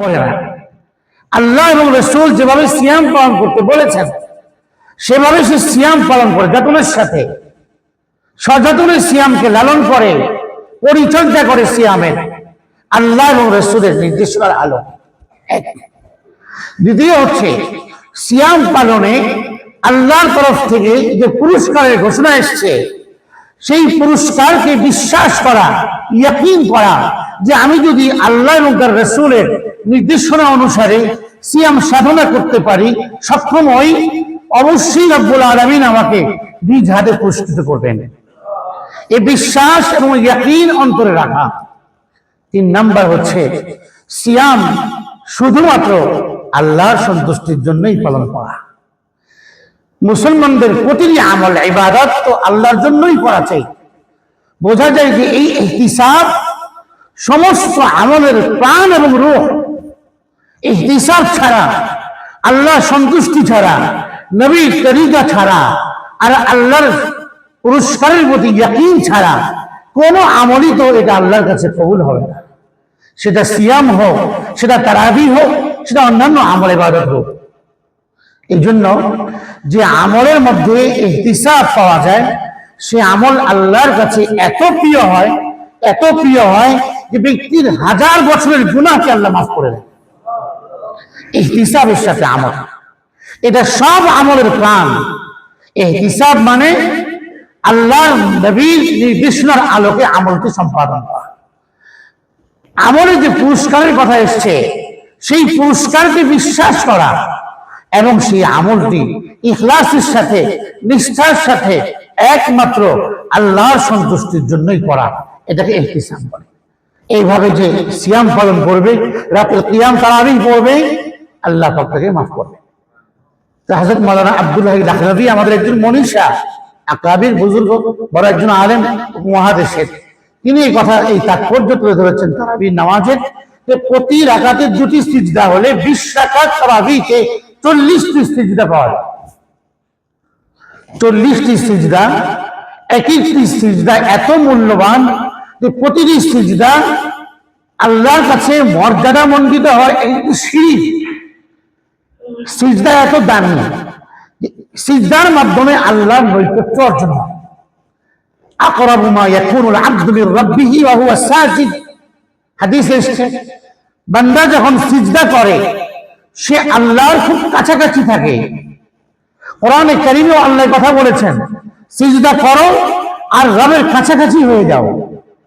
করে না আল্লাহ এবং রসুল যেভাবে সিয়াম পালন করতে বলেছেন, সেভাবে সে সিয়াম পালন করে, যতনের সাথে। সযতনে সিয়ামকে লালন করে, পরিচর্যা করে সিয়ামের। আল্লাহ এবং রসুলের নির্দেশনার আলো। এক। দ্বিতীয় হচ্ছে, সিয়াম পালনে আল্লাহর তরফ থেকে যে পুরস্কারের ঘোষণা এসছে সেই পুরস্কারকে বিশ্বাস করা, ইয়াকিন করা যে আমি যদি আল্লাহ এবং তার রসুলের নির্দেশনা অনুসারে সিয়াম সাধনা করতে পারি, সক্ষম হই, অবশ্যই রব্বুল আলমিন আমাকে নিজ হাতে পুরস্কৃত করবেন। এ বিশ্বাস এবং ইয়াকিন অন্তরে রাখা। তিন নাম্বার হচ্ছে, সিয়াম শুধুমাত্র আল্লাহর সন্তুষ্টির জন্যই পালন করা। মুসলমানদের প্রতিটি আমল ইবাদত তো আল্লাহর জন্যই করা চাই। বোঝা যায় যে এই হিসাব সমস্ত আমলের প্রাণ এবং রূহ। ইহতিসাব ছাড়া, আল্লাহ সন্তুষ্টি ছাড়া নবী তরিকা ছাড়া, আর আল্লাহর পুরস্কারের প্রতি ইয়াকিন ছাড়া কোনো আমলই তো এটা আল্লাহর কাছে কবুল হবে না। সেটা সিয়াম হোক, সেটা তারাবি হোক, সেটা অন্যান্য আমল ইবাদত হোক। এই জন্য যে আমলের মধ্যে ইহতিসাব পাওয়া যায়, সে আমল আল্লাহর কাছে এত প্রিয় হয়, এত প্রিয় হয় যে ব্যক্তির হাজার বছরের গুণাকে আল্লাহ মাফ করে দেয়। ইহতিসাবের সাথে আমল। এটা সব আমলের প্রাণ। ইহতিসাব মানে আল্লাহর নবীর নির্দেশনার আলোকে আমলকে সম্পাদন করা। আমলের যে পুরস্কারের কথা এসছে, সেই পুরস্কারকে বিশ্বাস করা এবং সেই আমলটি ইখলাসের সাথে, নিষ্ঠার সাথে একমাত্র আল্লাহর সন্তুষ্টির জন্যই করা। এটাকে ইহতিসাম বলে। এইভাবে যে সিয়াম পালন করবে, রাতে কিয়াম তারাবি পড়বে আল্লাহ তাকে মাফ করবে। আব্দুল্লাহ আমাদের একজন মনীষা, আকাবির বুজুর্গ, বড় একজন আলেম, মহাদেশের। তিনি এই কথা, এই তাৎপর্য তুলে ধরেছেন তারাবির নামাজের যে প্রতি রাকাতে দুটি সিজদা হলে বিশ রাকাত তারাবিকে চল্লিশটি সিজদা পাওয়া যায়। চল্লিশটি সিজদা এক একটি সিজদা এত মূল্যবান যে প্রতিটি সিজদা আল্লাহর কাছে মর্যাদা মণ্ডিত হয় একটি সিঁড়ি। সিজদা এত দামি সিজদার মাধ্যমে আল্লাহর নৈকট্য অর্জন হয়। আকরাবু মা ইয়াকুনুল আবদু মির রাব্বিহি ওয়া হাদিসে এসেছে, বান্দা যখন সিজদা করে সে আল্লাহর খুব কাছাকাছি থাকে। কোরআনে কারিমেও আল্লাহ কথা বলেছেন, সিজদা করো আর রবের কাছাকাছি হয়ে যাও।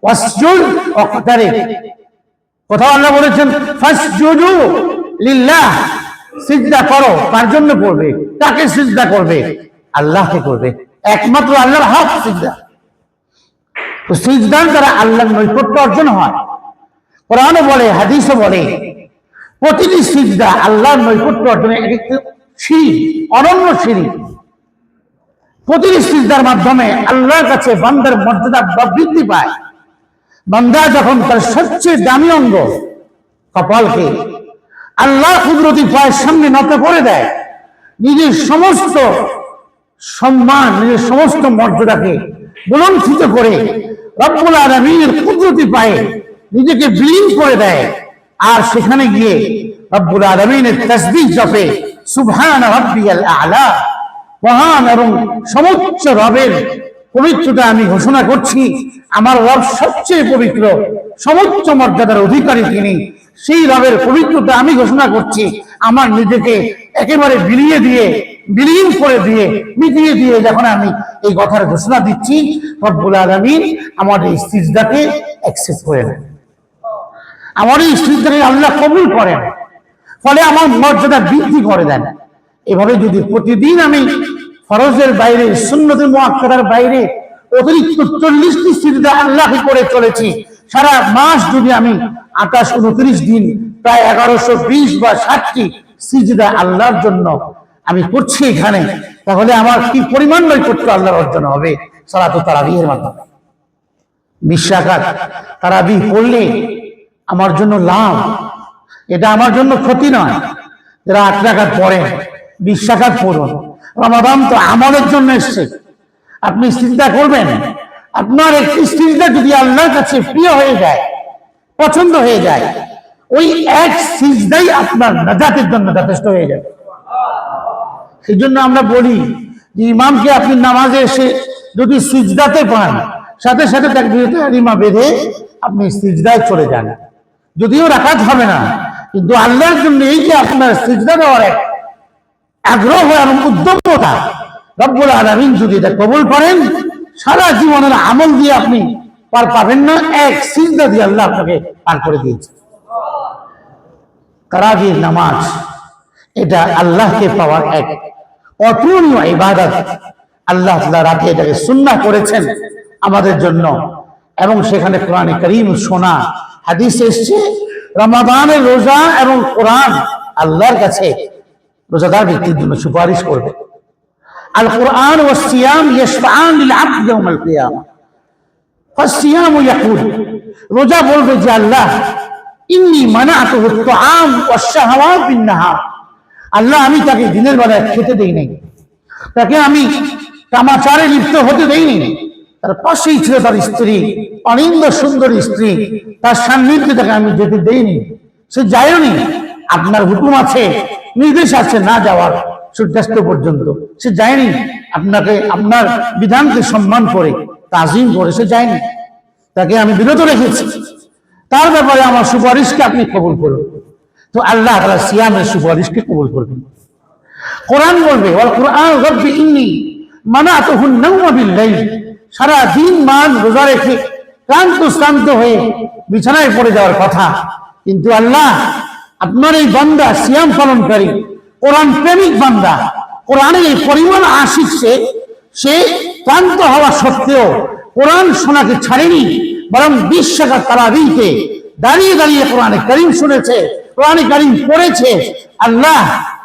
ওয়াসজুদ ওয়াকতারিব কোথাও আল্লাহ বলেছেন, ফাসজুদু লিল্লাহ, সিজদা করো। কার জন্য করবে? তাকে সিজদা করবে? আল্লাহকে করবে। একমাত্র আল্লাহর হক সিজদা। তো সিজদার দ্বারা আল্লাহর নৈকট্য অর্জন হয়। কোরআনও বলে, হাদিসও বলে প্রতিটি সিজদা আল্লাহর নৈকট্য অর্জনে এক একটি সিঁড়ি, অনন্য সিঁড়ি। প্রতিটি সিজদার মাধ্যমে আল্লাহর কাছে বান্দার মর্যাদা বৃদ্ধি পায়। বান্দা যখন তার সবচেয়ে দামি অঙ্গ, কপালকে আল্লাহ কুদরতি পায়ের সামনে নত করে দেয়, নিজের সমস্ত সম্মান, নিজের সমস্ত মর্যাদাকে বুলঞ্চিত করে রব্বুল আলমীর কুদরতি পায়ে নিজেকে বিলীন করে দেয়। আর সেখানে গিয়ে রব্বুল আলমিনের তসবিহ জপে সুবহান রব্বিয়াল আলা। মহান এবং সমুচ্চ রবের পবিত্রতা আমি ঘোষণা করছি। আমার রব সবচেয়ে পবিত্র, সমুচ্চ মর্যাদার অধিকারী তিনি। সেই রবের পবিত্রতা আমি ঘোষণা করছি। আমার নিজেকে একেবারে বিলিয়ে দিয়ে, বিলীন করে দিয়ে, মিটিয়ে দিয়ে যখন আমি এই কথার ঘোষণা দিচ্ছি, রব্বুল আলমিন আমার এই সিজদাকে অ্যাকসেপ্ট করে নেন। আমার এই সিজদাকে আল্লাহ কবুল করেন। ফলে আমার মর্যাদা বৃদ্ধি করে দেন। এভাবে যদি প্রতিদিন আমি ফরজের বাইরে, সুন্নতের মোয়াক্কাদার বাইরে অতিরিক্ত চল্লিশটি সিজদা আল্লাহকে করে চলেছি, সারা মাস যদি আমি আঠাশ, উনত্রিশ দিন প্রায় এগারোশো বিশ বা ষাটটি সিজদা আল্লাহর জন্য আমি করছি এখানে, তাহলে আমার কি পরিমাণ নৈকট্য আল্লাহর অর্জন হবে? সালাত তারাবিহের মাধ্যমে। বিশ্বাঘাত তারাবি পড়লে আমার জন্য লাভ। এটা আমার জন্য ক্ষতি নয়। যারা আট টাকার পড়েন বিশ্বাঘাত পড়ুন রমাদান তো আমাদের জন্য এসছে। আপনি চিন্তা করবেন, আপনার একটি চিন্তা যদি আল্লাহর কাছে প্রিয় হয়ে যায়, পছন্দ হয়ে যায়, ওই এক সিজদাই আপনার নাজাতের জন্য যথেষ্ট হয়ে যাবে। সেই জন্য আমরা বলি যে ইমামকে আপনি নামাজে এসে যদি সিজদাতে পান, সাথে সাথে তাকবীরাতে হারিমা বেঁধে আপনি সিজদায় চলে যান। যদিও রাখাত হবে না, কিন্তু আল্লাহর জন্য এই যে আপনার সিজদা দেওয়ার এক আগ্রহ এবং উদ্যমতা, রব্বুল আলমিন যদি এটা কবুল করেন, সারা জীবনের আমল দিয়ে আপনি পার পাবেন না, এক সিজদা দিয়ে আল্লাহ আপনাকে পার করে দিয়েছে। তারাবির নামাজ, এটা আল্লাহকে পাওয়ার এক অতুলনীয় ইবাদত। আল্লাহ রাতে এটাকে সুন্নাহ করেছেন, আমাদের জন্য এবং সেখানে কোরআনে করিম শোনা হাদিস এসছে। রমাদানের রোজা এবং কোরআন আল্লাহর কাছে রোজাদার ব্যক্তির জন্য সুপারিশ করবে। আল কোরআন ও সিয়াম ইয়শফাআন লিল আবদ ইয়াউমাল কিয়ামা। ফাসিয়ামু ইয়াকুল। রোজা বলবে যে আল্লাহ, ইন্নি মানাতুহু আত-তাআম ওয়াশ-শাহওয়াত বিন-নাহার। আল্লাহ, আমি তাকে দিনের বেলায় খেতে দেই নাই। তাকে আমি কামাচারে লিপ্ত হতে দেইনি তার পাশেই ছিল তার স্ত্রী, অনিন্দ সুন্দর স্ত্রী। তার সান্নিধ্যে তাকে আমি যেতে দেইনি। সে যায়নি আপনার হুকুম আছে, নির্দেশ আছে না যাওয়ার সূর্যাস্ত পর্যন্ত। সে যায়নি। আপনাকে, আপনার বিধানকে সম্মান করে, তাজিম করে সে যায়নি। তাকে আমি বিরত রেখেছি। তার ব্যাপারে আমার সুপারিশকে আপনি কবুল করুন। তো আল্লাহ তাআলা সিয়ামের সুপারিশকে কবুল করবেন। কোরআন বলবে কোরআন ইন্নি মানাতুহুন নাওমা বিল-লাইল সারা দিন মান রোজা রেখে ক্লান্ত, শ্রান্ত হয়ে বিছানায় পড়ে যাওয়ার কথা। কিন্তু আল্লাহ আপনার এই বান্দা, সিয়াম পালনকারী, কোরআন প্রেমিক বান্দা, কোরআনের এই পরিমাণ আশিক সে সে ক্লান্ত হওয়া সত্ত্বেও কোরআন শোনাকে ছাড়েনি, বরং বিশ টাকা তারাবিতে দাঁড়িয়ে দাঁড়িয়ে কোরআনে করিম শুনেছে, কোরআনে করিম পড়েছে। আল্লাহ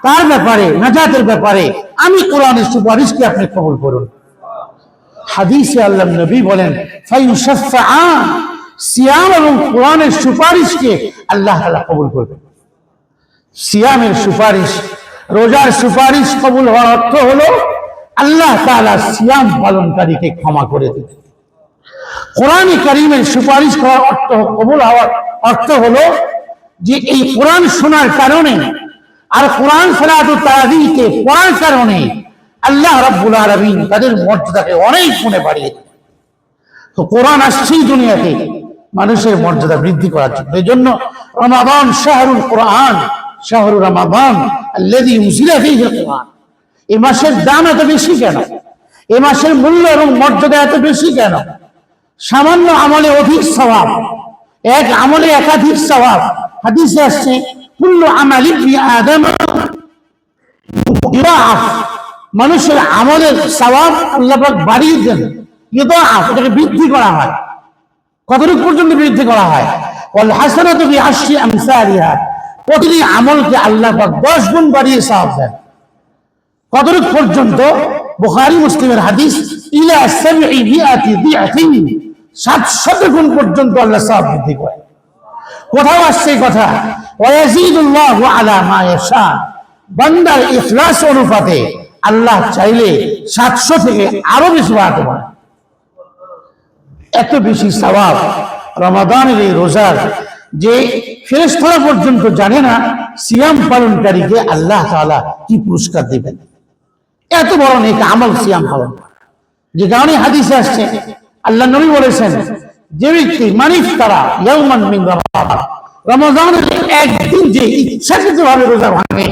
তার ব্যাপারে, নাজাতের ব্যাপারে আমি কোরআনের সুপারিশকে আপনি কবুল করুন। হাদিসে আল্লাহ নবী বলেন সিয়াম এবং কোরআনের সুপারিশকে আল্লাহ তাআলা কবুল করবেন সিয়ামের সুপারিশ, রোজার সুপারিশ কবুল হওয়ার অর্থ হলো, আল্লাহ তাআলা সিয়াম পালনকারীকে ক্ষমা করে দিবেন কোরআন করিমের সুপারিশ করার অর্থ কবুল হওয়ার অর্থ হলো, যে এই কোরআন শোনার কারণে আর কোরআন সালাত তারাবিকে পড়ার কারণে আল্লাহ রাব্বুল আলামিন তাদের মর্যাদাকে অনেক গুণে বাড়িয়ে দেন তো কোরআন আসছেই দুনিয়াতে, মানুষের মর্যাদা বৃদ্ধি করার জন্য। এই জন্য রমাদান শাহরুল কোরআন শাহরুল রমাদান আল্লাযী উনজিলা ফীহিল কোরআন এই মাসের দাম এত বেশি কেন? এই মাসের মূল্য এবং মর্যাদা এত বেশি কেন? সামান্য আমলে অধিক স্বভাব এক আমলে একাধিক স্বভাব হাদিসে আসছে, কুল্লু আমাল আদম মানুষের আমলের স্বভাব আল্লাহ বাড়িয়ে দেন। ইদাআফ এটাকে বৃদ্ধি করা হয়। কতটুকু পর্যন্ত বৃদ্ধি করা হয়? ওয়াল হাসানাতু বিআশরি আমসালিহা। প্রতিটি আমলকে আল্লাহ 10 গুণ বাড়িয়ে সওয়াব দেন। কতটুকু পর্যন্ত? বুখারী, মুসলিমের হাদিস, ইলা দিআতিন। 700 গুণ পর্যন্ত আল্লাহ সওয়াব বৃদ্ধি করে কোথাও আসছে কথা? ওয়াজিদুল্লাহু আলা মা ইয়াশা। বান্দার ইখলাস অনুপাতে আল্লাহ চাইলে 700 থেকে আরও বেশি বাড়াতে পারে। এত বেশি সওয়াব রমাদানের এই রোজার যে ফেরেশতারা পর্যন্ত জানে না সিয়াম পালনকারীকে আল্লাহ তাআলা কি পুরস্কার দিবেন। এত বড় নেক আমল সিয়াম পালন যে কারণে হাদিসে আসছে, আল্লাহ নবী বলেছেন, যে ব্যক্তি মানিফ তারা ইয়াউমান মিন রমাদান। রমাদানের একদিন যে ইচ্ছাকৃত ভাবে রোজা ভাঙে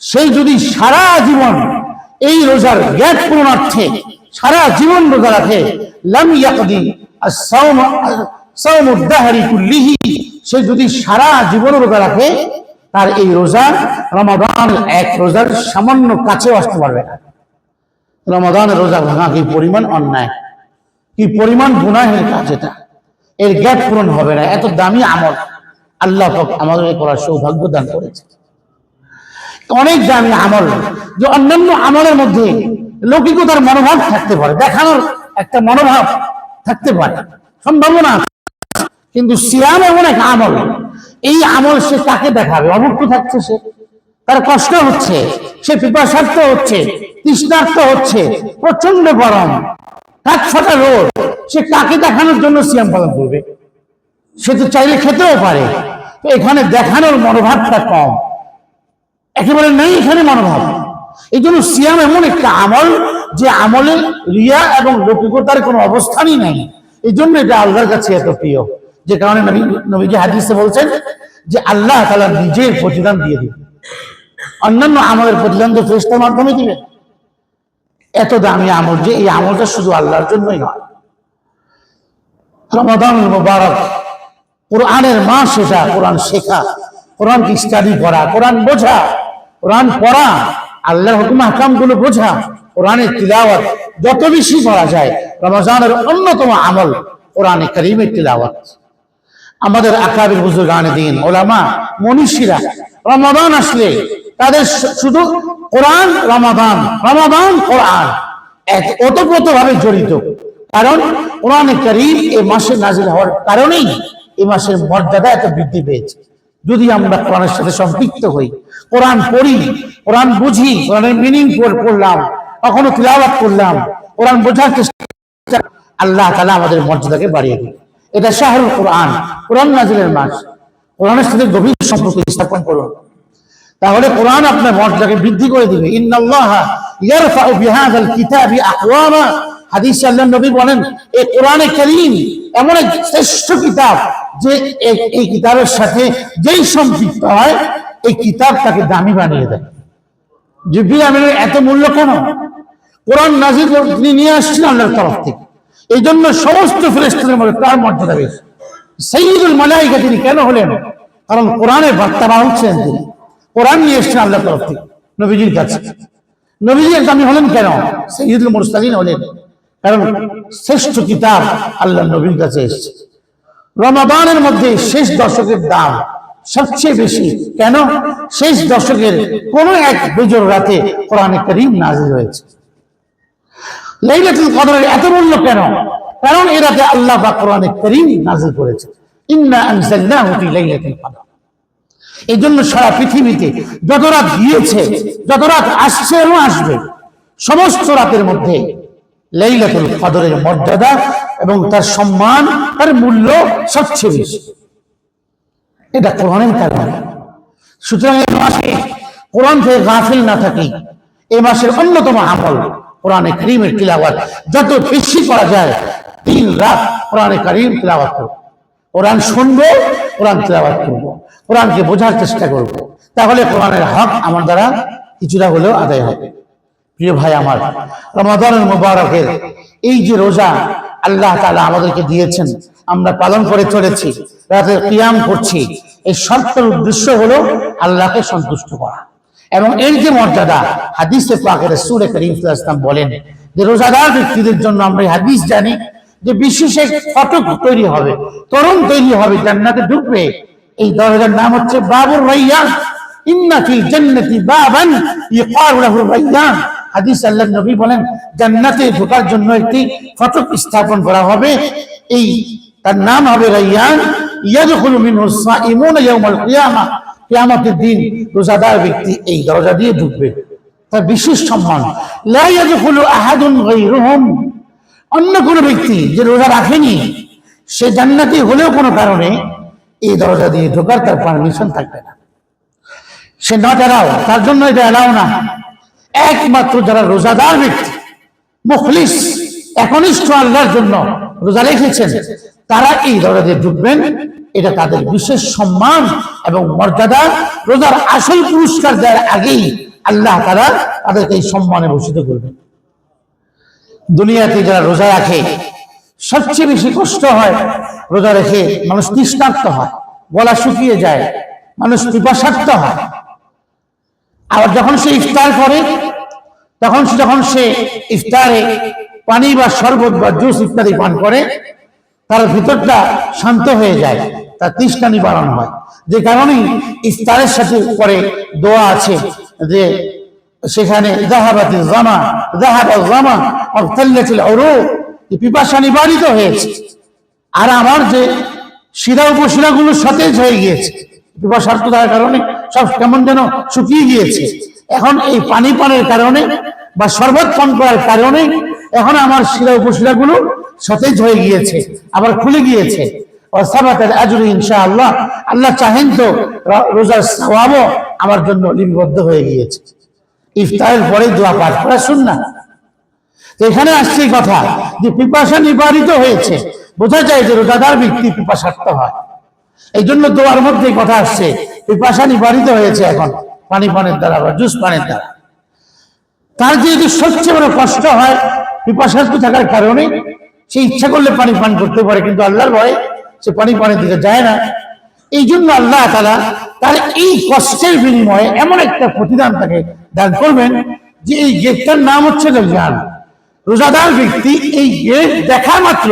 সেই যদি সারা জীবন এই রোজার গ্যাপ পূরণার্থে সারা জীবন রোজা রাখে। লাম ইয়াকদি কুল্লিহি। সে যদি সারা জীবন রোজা রাখে, তার এই রোজা রমাদান এক রোজার সামান্য কাছেও আসতে পারবে না। রমাদান রোজা ভাঙা কি পরিমাণ অন্যায়? কি পরিমাণ গুনাহের কাজ এটা? এর গ্যাপ পূরণ হবে না। এত দামি আমল। আল্লাহ আমাদের করার সৌভাগ্য দান করেছে অনেক দামি আমল। যে অন্যান্য আমলের মধ্যে লৌকিকতার মনোভাব থাকতে পারে, দেখানোর একটা মনোভাব থাকতে পারে। সম্ভাবনা কিন্তু সিয়াম এমন এক আমল। এই আমল সে কাকে দেখাবে? অভুক্ত থাকছে সে। তার কষ্ট হচ্ছে, সে পিপাসার্থ হচ্ছে, তৃষ্ণার্থ হচ্ছে প্রচণ্ড গরম, কাক ফাটা রোদ, সে কাকে দেখানোর জন্য সিয়াম পালন করবে? সে তো চাইলে খেতেও পারে। তো এখানে দেখানোর মনোভাবটা কম। একেবারে নেই এখানে মনোভাব। এই জন্য সিয়াম এমন একটা আমল যে আমলে রিয়া এবং লৌকিকতার কোনো অবস্থানই নেই। এই জন্য এটা আল্লাহর কাছে এত প্রিয়। যে কারণে নবী, নবীজি হাদিসে বলছেন যে আল্লাহ তালা নিজের প্রতিদান দিয়ে দিবে অন্যান্য আমলের প্রতিদান তো ফেরেশতার মাধ্যমে দিবে এত দামি আমল যে এই আমলটা শুধু আল্লাহর জন্যই নয়। রমাদান মুবারক, কোরআনের মাস এটা, কোরআন শেখা, কোরআনকে স্টাডি করা, কোরআন বোঝা কোরআন পড়া, আল্লাহর হুকুম হাকামগুলো বোঝা, কোরআনের তিলাওয়াত যত বেশি করা যায়, রমজানের অন্যতম আমল কোরআনে করিমের তিলাওয়াত। আমাদের আকাবির বুজুর্গানে দিন, ওলামা, মনীষীরা রমাদান আসলে তাদের শুধু কোরআন, রমাদান রমাদান, কোরআন এক ওতপ্রোত ভাবে জড়িত। কারণ কোরআনে করিম এই মাসে নাজিল হওয়ার কারণেই এই মাসের মর্যাদা এত বৃদ্ধি পেয়েছে। যদি আমরা কোরআনের সাথে সম্পৃক্ত হই, কোরআন পড়ি, কোরআন বুঝি, কোরআনের মিনিং পড়লাম, কখনো তিলাওয়াত করলাম, কোরআন বোঝার চেষ্টা আল্লাহ তালা আমাদের মর্যাদাকে বাড়িয়ে দিবে এটা শাহরুল কোরআন কোরআন নাজিলের মাস। কোরআনের সাথে গভীর সম্পর্ক স্থাপন করুন। তাহলে কোরআন আপনার মর্যাদাকে বৃদ্ধি করে দিবে। হাদিসে আল্লাহর নবী বলেন এই কোরআনে কারীম এমন এক শ্রেষ্ঠ কিতাব যে এই- কিতাবের সাথে যেই সম্পৃক্ত হয়, এই কিতাব তাকে দামি বানিয়ে দেয়। জিব্রিল আমিনের এত মূল্য কেন? কোরআন নাজির তিনি নিয়ে আসছেন আল্লাহর তরফ থেকে। এই জন্য সমস্ত ফেরেস্তাদের মধ্যে তার মর্যাদা বেশি। সৈয়দুল মালাইকা তিনি কেন হলেন? কারণ কোরআনের বার্তাবাহক ছিলেন তিনি। কোরআন নিয়ে এসছেন আল্লাহর তরফ থেকে, নবীজির কাছে। নবীজির দামি হলেন কেন? সৈয়দুল মুরসালিন হলেন। কারণ শ্রেষ্ঠ কিতাব আল্লাহ নবীর কাছে এসছে। রমাদানের মধ্যে শেষ দশকের দাম সবচেয়ে বেশি। কেন? শেষ দশকের কোন এক বেজর রাতে কোরআনে করিম নাজিল হয়েছে। লাইলাতুল কদরের এত মূল্য কেন? কারণ এ রাতে আল্লাহ বা কোরআনে করিম নাজিল করেছে। ইন্না আনজালনাহু ফি লাইলাতুল কদর। এই জন্য সারা পৃথিবীতে যত রাত গিয়েছে, যত রাত আসছে এবং আসবে, সমস্ত রাতের মধ্যে লাইলাতুল কদরের মর্যাদা এবং তার সম্মান, তার মূল্য সবচেয়ে বেশি। এটা কোরআনের কারণে সুতরাং এই মাসে কোরআন থেকে গাফিল না থাকি, এই মাসের অন্যতম আমল কোরআনে করিমের তিলাওয়াত। যত বেশি করা যায়, দিন, রাত কোরআনে করিম তিলাওয়াত করব। কোরআন শুনব, কোরআন তিলাওয়াত করব। কোরআনকে বোঝার চেষ্টা করব। তাহলে কোরআনের হক আমার দ্বারা কিছুটা হলেও আদায় হবে। প্রিয় ভাই আমার, রমাদানের মুবারকের এই যে রোজা আল্লাহ তাআলা আমাদেরকে দিয়েছেন, আমরা পালন করে চলেছি রাতে কিয়াম করছি, এই শর্তের উদ্দেশ্য হলো আল্লাহকে সন্তুষ্ট করা। এবং এর যে মর্যাদা, হাদিসে পাকের সুরে করিম ওয়াসাল্লাম বলেন, যে রোজাদার ব্যক্তিদের জন্য আমরা এই হাদিস জানি, যে বিশেষ এক ফটক তৈরি হবে, তরুণ তৈরি হবে, জান্নাতে ঢুকবে। এই দরজার নাম হচ্ছে বাবুর রাইয়ান। ইন্না ফিল জান্নাতি বাবান ইকারু লাহু রাইয়ান। হাদিস আল্লাহর নবী বলেন, জান্নাতে ঢোকার জন্য একটি ফটক স্থাপন করা হবে। এই তার নাম হবে রাইয়ান কিয়ামতের দিন রোজাদার ব্যক্তি এই দরজা দিয়ে ঢুকবে। তার বিশেষ সম্মান অন্য কোনো ব্যক্তি যে রোজা রাখেনি, সে জান্নাতি হলেও কোনো কারণে এই দরজা দিয়ে ঢোকার তার পারমিশন থাকবে না। সে নট এলাও তার জন্য এটা এলাও না। একমাত্র যারা রোজাদার ব্যক্তি, মুখলিস, একনিষ্ঠ আল্লাহর জন্য রোজা রেখেছেন, তারা এই দরজা ঢুকবেন। এটা তাদের বিশেষ সম্মান এবং মর্যাদা। রোজার আসল পুরস্কার দেওয়ার আগেই আল্লাহ তারা তাদেরকে এই সম্মানে ভূষিত করবেন। দুনিয়াতে যারা রোজা রাখে, সবচেয়ে বেশি কষ্ট হয় রোজা রেখে মানুষ তৃষ্ণার্ত হয়, গলা শুকিয়ে যায়, মানুষ পিপাসার্থ হয়। আবার যখন সে ইফতার করে, তখন সে যখন সে ইফতারে পানি বা শরবত বা জুস ইত্যাদি পান করে, তার ভিতরটা শান্ত হয়ে যায়, তার তৃষ্ণা নিবারণ হয়। যে কারণেই ইফতারের সাথে পরে দোয়া আছে যে সেখানে জাহাবাতি জামা জাহাবা জামা অর্থাল্লাছিল অরু পিপাসা নিবারিত হয়েছে। আর আমার যে শিরা উপশিরাগুলো সতেজ হয়ে গিয়েছে পিপাসার্থতার কারণে সব কেমন যেন শুকিয়ে গিয়েছে। এখন এই পানি পানের কারণে বা শরবত পান করার কারণে এখন আমার শিরা সতেজ হয়ে গিয়েছে, আবার খুলে গিয়েছে। ইনশাআল্লাহ। আল্লাহ চাহেন তো রোজার আমার জন্য লিপিবদ্ধ হয়ে গিয়েছে। ইফতারের পরে দোয়া পাঠ করা শুননা তো এখানে আসছে কথা যে পিপাসা নিবারিত হয়েছে। বোঝা যায় যে রোজাদার ব্যক্তি পিপাসার্থ হয়। এই জন্য দোয়ার মধ্যে কথা আসছে। পিপাসা নিবারিত হয়েছে এখন, পানি পানের দ্বারা বা জুস পানের দ্বারা। তার যদি সবচেয়ে বড় কষ্ট হয় পিপাসার্থ থাকার কারণে সে ইচ্ছা করলে পানি পান করতে পারে, কিন্তু আল্লাহর ভয়ে সে পানি পানের দিকে যায় না। এই জন্য আল্লাহ তালা তার এই কষ্টের বিনিময়ে এমন একটা প্রতিদান তাকে দান করবেন যে এই গেটটার নাম হচ্ছে রোজাদার ব্যক্তি এই গেট দেখা মাত্র